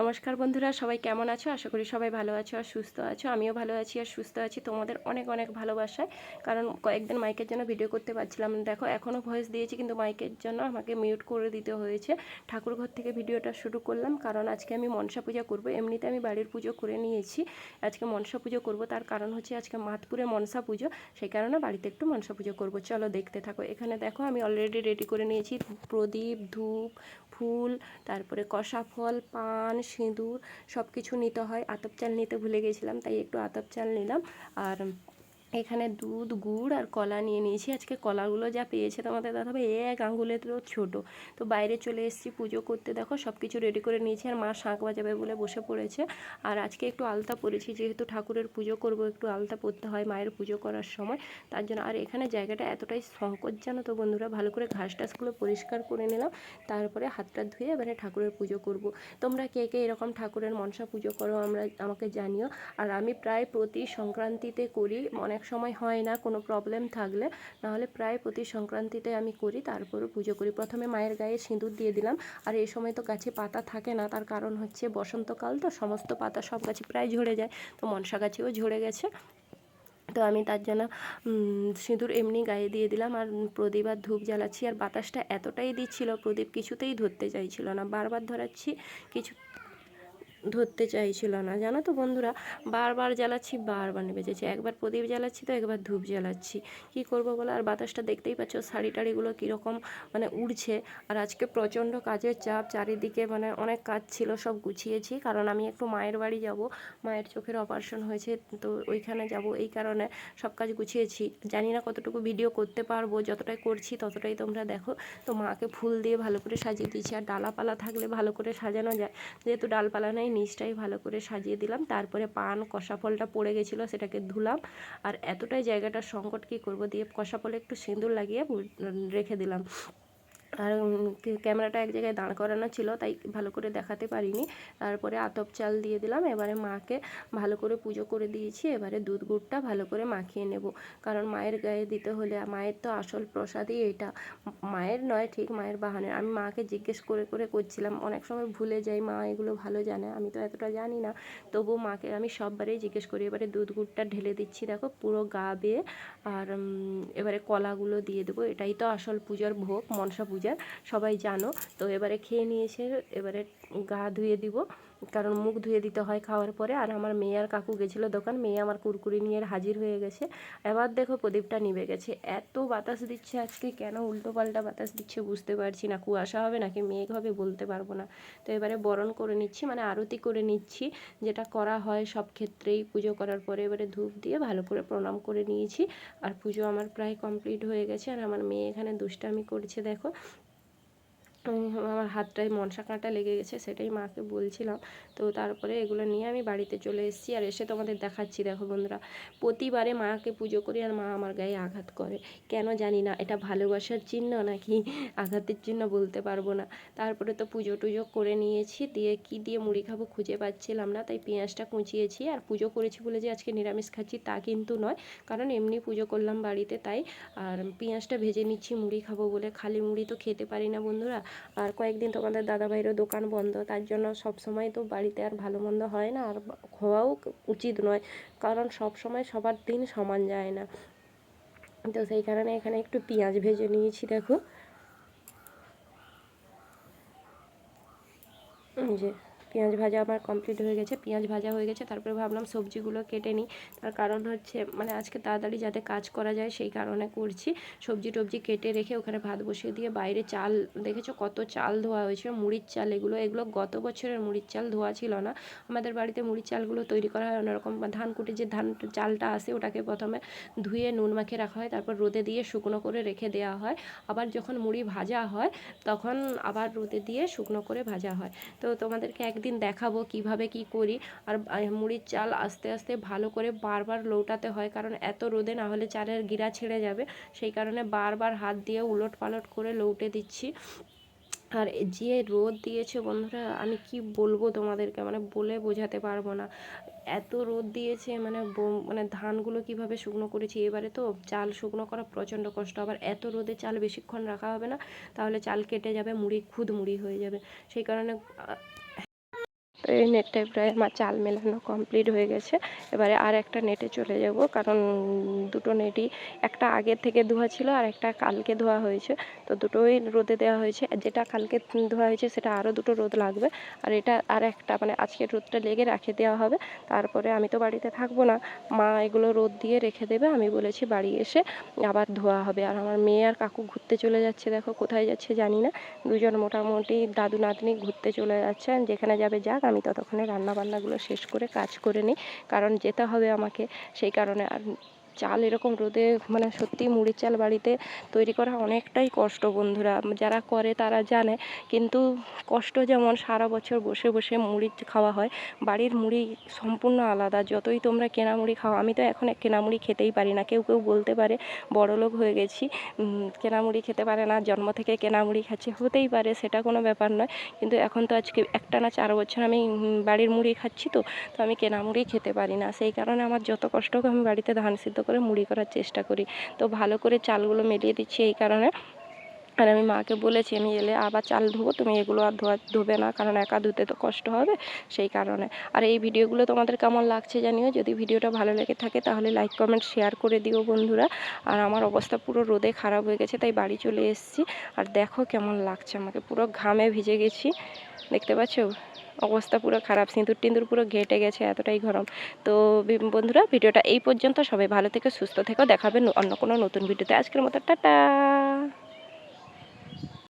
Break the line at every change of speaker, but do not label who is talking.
নমস্কার বন্ধুরা, সবাই কেমন আছো? আশা করি সবাই ভালো আছো আর সুস্থ আছো। আমিও ভালো আছি আর সুস্থ আছি। তোমাদের অনেক অনেক ভালোবাসায়। কারণ কয়েকদিন মাইকের জন্য ভিডিও করতে পারছিলাম। না দেখো এখনও ভয়েস দিয়েছি, কিন্তু মাইকের জন্য আমাকে মিউট করে দিতে হয়েছে। ঠাকুর ঘর থেকে ভিডিওটা শুরু করলাম। কারণ আজকে আমি মনসা পূজা করব। এমনিতে আমি বাড়ির পুজো করে নিয়েছি। আজকে মনসা পুজো করব। তার কারণ হচ্ছে আজকে মাতপুরে মনসা পুজো। সেই কারণে বাড়িতে একটু মনসা পুজো করব। চলো দেখতে থাকো। এখানে দেখো, আমি অলরেডি রেডি করে নিয়েছি। প্রদীপ, ধূপ, ফুল, তারপরে কষা ফল, পান সিঁদুর সব কিছু নিতে হয়। আতপ চাল নিতে ভুলে গেছিলাম, তাই একটু আতপ চাল নিলাম। আর এখানে দুধ, গুড় আর কলা নিয়ে নিয়েছি। আজকে কলাগুলো যা পেয়েছে তোমাদের দাদাভাই, এক আঙ্গুলের তো ছোটো। তো বাইরে চলে এসেছি পুজো করতে। দেখো সব কিছু রেডি করে নিয়েছি আর মা শাঁখ বাজাবে বলে বসে পড়েছে। আর আজকে একটু আলতা পরেছি, যেহেতু ঠাকুরের পুজো করব, একটু আলতা পরতে হয় মায়ের পুজো করার সময়। তার জন্য আর এখানে জায়গাটা এতটাই সংকট জানো তো বন্ধুরা, ভালো করে ঘাস টাসগুলো পরিষ্কার করে নিলাম। তারপরে হাতটা ধুয়ে এবারে ঠাকুরের পুজো করব। তোমরা কে কে এরকম ঠাকুরের মনসা পুজো করো, আমরা, আমাকে জানিও। আর আমি প্রায় প্রতি সংক্রান্তিতে করি, অনেক সময় হয় না, কোনো প্রবলেম থাকলে, নাহলে প্রায় প্রতি সংক্রান্তিতে আমি করি তারপরে পুজো করি। প্রথমে মায়ের গায়ে সিঁদুর দিয়ে দিলাম, আর এই সময় তো গাছে পাতা থাকে না, তার কারণ হচ্ছে বসন্তকাল তো, সমস্ত পাতা সব গাছে প্রায় ঝরে যায়, তো মনসা গাছেও ঝরে গেছে। তো আমি তার জন্য সিঁদুর এমনি গায়ে দিয়ে দিলাম, আর প্রদীপ আর ধূপ জ্বালাচ্ছি, আর বাতাসটা এতটাই দিচ্ছিল, প্রদীপ কিছুতেই ধরতে চাইছিল না। বারবার ধরাচ্ছি, কিছু ধরতে চাইছিল না, জানো তো বন্ধুরা? বারবার জ্বালাচ্ছি, বারবার নেবে যাচ্ছে। একবার প্রদীপ জ্বালাচ্ছি তো, একবার ধূপ জ্বালাচ্ছি। কি করব বলো? আর বাতাসটা দেখতেই পাচ্ছ, শাড়ি টাড়িগুলো কীরকম মানে উড়ছে। আর আজকে প্রচণ্ড কাজের চাপ, চারিদিকে মানে অনেক কাজ ছিল, সব গুছিয়েছি। কারণ আমি একটু মায়ের বাড়ি যাব, মায়ের চোখের অপারেশন হয়েছে, তো ওইখানে যাব। এই কারণে সব কাজ গুছিয়েছি। জানি না কতটুকু ভিডিও করতে পারব, যতটাই করছি ততটাই তোমরা দেখো। তো মাকে ফুল দিয়ে ভালো করে সাজিয়ে দিয়েছি। আর ডালাপালা থাকলে ভালো করে সাজানো যায়। যেহেতু ডালপালা নেই নিচটাই ভালো করে সাজিয়ে দিলাম। তারপরে পান, কষা ফলটা পড়ে গেছিল, সেটাকে ধুলাম। আর এতটাই জায়গাটা সংকট কী করব দিয়ে কষা ফলে একটু সিঁদুর লাগিয়ে রেখে দিলাম। আর ক্যামেরাটা এক জায়গায় দাঁড় করানো ছিল, তাই ভালো করে দেখাতে পারিনি। তারপরে আতপ চাল দিয়ে দিলাম, এবারে মাকে ভালো করে পুজো করে দিয়েছি, এবারে দুধ গুড়টা ভালো করে মাখিয়ে নেব। কারণ মায়ের গায়ে দিতে হলে, মায়ের তো আসল প্রসাদই এটা। মায়ের নয়, ঠিক মায়ের বাহানের। আমি মাকে জিজ্ঞেস করে করে করছিলাম, অনেক সময় ভুলে যাই, মা এগুলো ভালো জানে, আমি তো এতটা জানি না। তবু মাকে আমি সববারেই জিজ্ঞেস করি, এবারে দুধ গুড়টা ঢেলে দিচ্ছি, দেখো পুরো গা বেয়ে। আর এবারে কলাগুলো দিয়ে দেবো, এটাই তো আসল পুজোর ভোগ, মনসা পূজা পূজা সবাই জানো। তো এবারে খেয়ে নিয়েছে এবারে গা ধুয়ে দিব। কারণ মুখ ধুয়ে দিতে হয় খাওয়ার পরে। আর আমার মেয়ে আর কাকু গেছিল দোকান। মেয়ে আমার কুরকুরি নিয়ে হাজির হয়ে গেছে। এবার দেখো প্রদীপটা নিভে গেছে। এত বাতাস দিচ্ছে আজকে। কেন উল্টো পাল্টা বাতাস দিচ্ছে বুঝতে পারছি না। কুয়াশা হবে নাকি মেঘ হবে বলতে পারব না। তো এবারে বরণ করে নিচ্ছি মানে আরতি করে নিচ্ছি। যেটা করা হয় সব ক্ষেত্রেই পুজো করার পরে এবারে ধূপ দিয়ে ভালো করে প্রণাম করে নিয়েছি। আর পুজো আমার প্রায় কমপ্লিট হয়ে গেছে। আর আমার মেয়ে এখানে দুষ্টামি করছে, দেখো। আমার হাতটায় মনসা কাঁটা লেগে গেছে, সেটাই মাকে বলছিলাম। তো তারপরে এগুলো নিয়ে আমি বাড়িতে চলে এসেছি আর এসে তোমাদের দেখাচ্ছি। দেখো বন্ধুরা, প্রতিবারে মাকে পুজো করি আর মা আমার গায়ে আঘাত করে। কেন জানি না, এটা ভালোবাসার চিহ্ন নাকি? আঘাতের চিহ্ন বলতে পারব না। তারপরে তো পুজো টুজো করে নিয়েছি, দিয়ে কি দিয়ে মুড়ি খাব খুঁজে পাচ্ছিলাম না, তাই পেঁয়াজটা কুচিয়েছি। আর পুজো করেছি বলে যে আজকে নিরামিষ খাচ্ছি তা কিন্তু নয়, কারণ এমনি পুজো করলাম বাড়িতে তাই। আর পেঁয়াজটা ভেজে নিচ্ছি, মুড়ি খাব বলে। খালি মুড়ি তো খেতে পারি না বন্ধুরা। আর কয়েকদিন তোমাদের দাদাভাইয়েরও দোকান বন্ধ, তার জন্য সব সময় তো বাড়িতে আর ভালো মন্দ হয় না, আর হওয়াও উচিত নয়, কারণ সব সময় সবার দিন সমান যায় না। তো সেই কারণে এখানে একটু পেঁয়াজ ভেজে নিয়েছি, দেখো। যে পেঁয়াজ ভাজা আমার কমপ্লিট হয়ে গেছে, পেঁয়াজ ভাজা হয়ে গেছে, তারপরে ভাবলাম সবজিগুলো কেটে নিই। তার কারণ হচ্ছে মানে আজকে তাড়াতাড়ি যাতে কাজ করা যায় সেই কারণে করছি। সবজি টবজি কেটে রেখে ওখানে ভাত বসিয়ে দিয়ে বাইরে চাল, দেখেছ কত চাল ধোয়া হয়েছে মুড়ির চাল এগুলো এগুলো গত বছরের মুড়ির চাল ধোয়া ছিল না। আমাদের বাড়িতে মুড়ির চালগুলো তৈরি করা হয় অন্যরকম ধান কুটে যে ধান চালটা আসে ওটাকে প্রথমে ধুয়ে নুন মাখিয়ে রাখা হয়, তারপর রোদে দিয়ে শুকনো করে রেখে দেওয়া হয়। আবার যখন মুড়ি ভাজা হয়, তখন আবার রোদে দিয়ে শুকনো করে ভাজা হয়। তো তোমাদেরকে একদিন একদিন দেখাবো, কীভাবে কি করি? আর মুড়ির চাল আস্তে আস্তে ভালো করে বারবার লৌটাতে হয়, কারণ এত রোদে না হলে চালের গিরা ছেড়ে যাবে। সেই কারণে বারবার হাত দিয়ে উলট পালট করে লৌটে দিচ্ছি। আর যে রোদ দিয়েছে বন্ধুরা, আমি কি বলব তোমাদেরকে? মানে বলে বোঝাতে পারব না। এত রোদ দিয়েছে মানে মানে ধানগুলো কীভাবে শুকনো করেছি? এবারে তো চাল শুকনো করা প্রচণ্ড কষ্ট। আবার এত রোদে চাল বেশিক্ষণ রাখা হবে না, তাহলে চাল কেটে যাবে, মুড়ি খুদ মুড়ি হয়ে যাবে। সেই কারণে এই নেটটায় প্রায় আমার চাল মেলানো কমপ্লিট হয়ে গেছে। এবারে আর একটা নেটে চলে যাব, কারণ দুটো নেটই একটা আগের থেকে ধোয়া ছিল আর একটা কালকে ধোয়া হয়েছে। তো দুটোই রোদে দেওয়া হয়েছে। যেটা কালকে ধোয়া হয়েছে, সেটা আরও দুটো রোদ লাগবে। আর এটা আর একটা মানে আজকের রোদটা লেগে রাখে দেওয়া হবে। তারপরে আমি তো বাড়িতে থাকব না। মা এগুলো রোদ দিয়ে রেখে দেবে। আমি বলেছি বাড়ি এসে আবার ধোয়া হবে। আর আমার মেয়ে আর কাকু ঘুরতে চলে যাচ্ছে, দেখো কোথায় যাচ্ছে জানি না। দুজন মোটামুটি দাদু নাতনি ঘুরতে চলে যাচ্ছে যেখানে যাবে যাক, আমি ততক্ষণে রান্না বান্নাগুলো শেষ করে কাজ করে নিই। কারণ যেতে হবে আমাকে, সেই কারণে আর চাল এরকম রোদে মানে সত্যি মুড়ির চাল বাড়িতে তৈরি করা অনেকটাই কষ্ট বন্ধুরা। যারা করে তারা জানে। কিন্তু কষ্ট যেমন সারা বছর বসে বসে মুড়ি খাওয়া হয়, বাড়ির মুড়ি সম্পূর্ণ আলাদা। যতই তোমরা কেনা মুড়ি খাও, আমি তো এখন কেনা মুড়ি খেতেই পারি না। কেউ কেউ বলতে পারে, বড়লোক হয়ে গেছি কেনা মুড়ি খেতে পারে না, জন্ম থেকে কেনা মুড়ি খাচ্ছি, হতেই পারে, সেটা কোনো ব্যাপার নয়। কিন্তু এখন তো আজকে একটা না চার বছর আমি বাড়ির মুড়ি খাচ্ছি তো তো আমি কেনা মুড়ি খেতে পারি না। সেই কারণে আমার যত কষ্ট হোক আমি বাড়িতে ধান সিদ্ধ করে মুড়ি করার চেষ্টা করি। তো ভালো করে চালগুলো মেলিয়ে দিচ্ছি এই কারণে। আর আমি মাকে বলেছি, আমি এলে আবার চাল ধোবো, তুমি এগুলো আর ধোয়া, ধোবে না, কারণ একা ধুতে তো কষ্ট হবে। সেই কারণে। আর এই ভিডিওগুলো তোমাদের কেমন লাগছে জানিও? যদি ভিডিওটা ভালো লেগে থাকে তাহলে লাইক, কমেন্ট, শেয়ার করে দিও বন্ধুরা। আর আমার অবস্থা পুরো রোদে খারাপ হয়ে গেছে, তাই বাড়ি চলে এসেছি। আর দেখো কেমন লাগছে আমাকে। পুরো ঘামে ভিজে গেছি। দেখতে পাচ্ছো? অবস্থা পুরো খারাপ, সিঁদুর টিঁদুর পুরো ঘেটে গেছে, এতটাই গরম। তো বন্ধুরা, ভিডিওটা এই পর্যন্ত। সবাই ভালো থেকে, সুস্থ থেকেও দেখাবেন অন্য কোনো নতুন ভিডিওতে। আজকের মতো, টাটা!